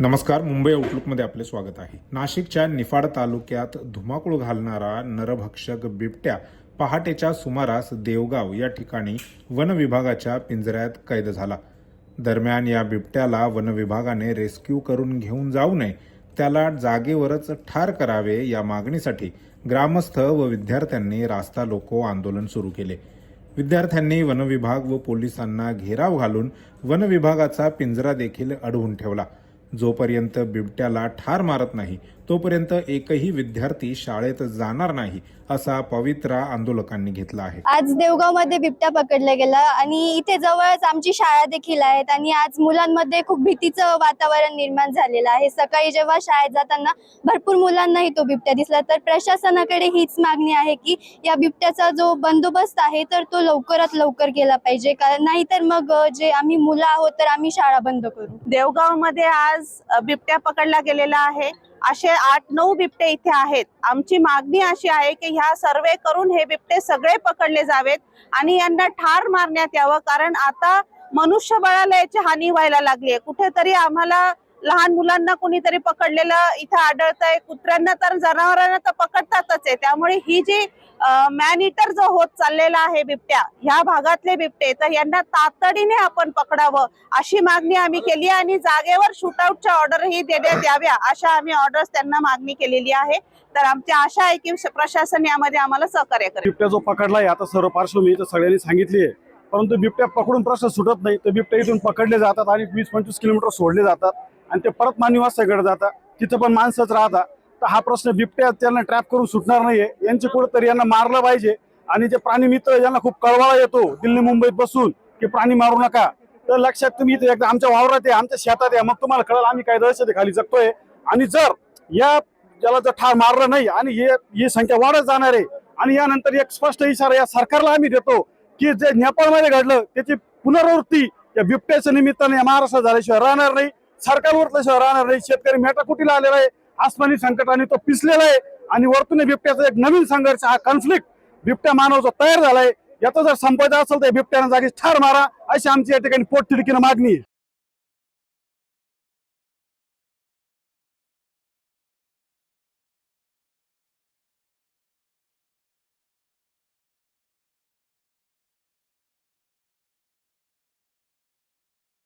नमस्कार मुंबई आउटलुकमध्ये आपले स्वागत आहे. नाशिकच्या निफाड तालुक्यात धुमाकूळ घालणारा नरभक्षक बिबट्या पहाटेच्या सुमारास देवगाव या ठिकाणी वन विभागाच्या पिंजऱ्यात कैद झाला. दरम्यान या बिबट्याला वन विभागाने रेस्क्यू करून घेऊन जाऊ नये त्याला जागेवरच ठार करावे या मागणीसाठी ग्रामस्थ व विद्यार्थ्यांनी रास्ता लोको आंदोलन सुरू केले. विद्यार्थ्यांनी वनविभाग व पोलिसांना घेराव घालून वन विभागाचा पिंजरा देखील अडवून ठेवला. जोपर्यंत बिबट्याला ठार मारत नाही तोपर्यंत एकही विद्यार्थी शाळेत जाणार नाही असा पवित्रा आंदोलकांनी घेतला आहे. आज देवगावमध्ये बिबट्या पकडला गेला आणि इथे जवळच आमची शाळा देखील आहेत आणि आज मुलांमध्ये खूप भीतीचं वातावरण निर्माण झालेलं आहे. सकाळी जेव्हा शाळेत जाताना भरपूर मुलांनाही तो बिबट्या दिसला तर प्रशासनाकडे हीच मागणी आहे की या बिबट्याचा जो बंदोबस्त आहे तर तो लवकरात लवकर केला पाहिजे. कारण नाहीतर मग जे आम्ही मुलं आहोत तर आम्ही शाळा बंद करू. देवगावमध्ये आज बिबट्या पकडला गेलेला आहे. असे आठ नऊ बिबटे इथे आहेत. आमची मागणी अशी आहे की ह्या सर्वे करून हे बिबटे सगळे पकडले जावेत आणि यांना ठार मारण्यात यावं कारण आता मनुष्यबळाला याची हानी व्हायला लागली आहे. कुठेतरी आम्हाला लहान मुलांना कुणीतरी पकडलेलं इथं आढळतंय कुत्र्यांना तर जनावरांना तर पकडतातच आहे. त्यामुळे ही जी मॅन इटर जो होत चाललेला आहे बिबट्या ह्या भागातले बिबटे तर यांना तातडीने आपण पकडावं अशी मागणी आम्ही केली आणि जागेवर शूटआउटच्या ऑर्डरही देण्यात याव्या अशा आम्ही ऑर्डर्स त्यांना मागणी केलेली आहे. तर आमची आशा आहे की प्रशासन यामध्ये आम्हाला सहकार्य करेल. बिबट्या जो पकडलाय आता सर्व पार्श्वभूमी तर सगळ्यांनी सांगितली आहे. परंतु बिबट्या पकडून प्रश्न सुटत नाही. तर बिबट्या इथून पकडले जातात आणि वीस पंचवीस किलोमीटर सोडले जातात. आणि ते परत मानवीवासाकडे जातात तिथं पण माणसंच राहतात तर हा प्रश्न बिबट्या त्यांना ट्रॅप करून सुटणार नाहीये. यांचे कुठंतरी यांना मारलं पाहिजे. आणि जे प्राणी मित्र यांना खूप कळवाळा येतो दिल्ली मुंबईत बसून की प्राणी मारू नका. तर लक्षात तुम्ही इथे एकदा आमच्या वावरात या आमच्या शेतात या. मग तुम्हाला कळलं आम्ही काय दहशत खाली जगतोय. आणि जर या ज्याला जर ठार मारलं नाही आणि हे ही संख्या वाढत जाणार आहे आणि यानंतर एक स्पष्ट इशारा या सरकारला आम्ही देतो की जे नेपाळमध्ये घडलं त्याची पुनरावृत्ती या बिबट्याच्या निमित्ताने या महाराष्ट्रात झाल्याशिवाय राहणार नाही. सरकार उरल्याशिवाय राहणार नाही शेतकरी मेटाकुटीला आलेला आहे? आसमानी संकटाने तो पिसलेला आहे. आणि वरतून बिबट्याचा एक नवीन संघर्ष हा कॉन्फ्लिक्ट बिबट्या मानव जो तयार झालाय. याचा जर संपायचा असेल तर बिबट्याने जागी ठार मारा. अशी आमची या ठिकाणी पोटतिडकीनं मागणी आहे.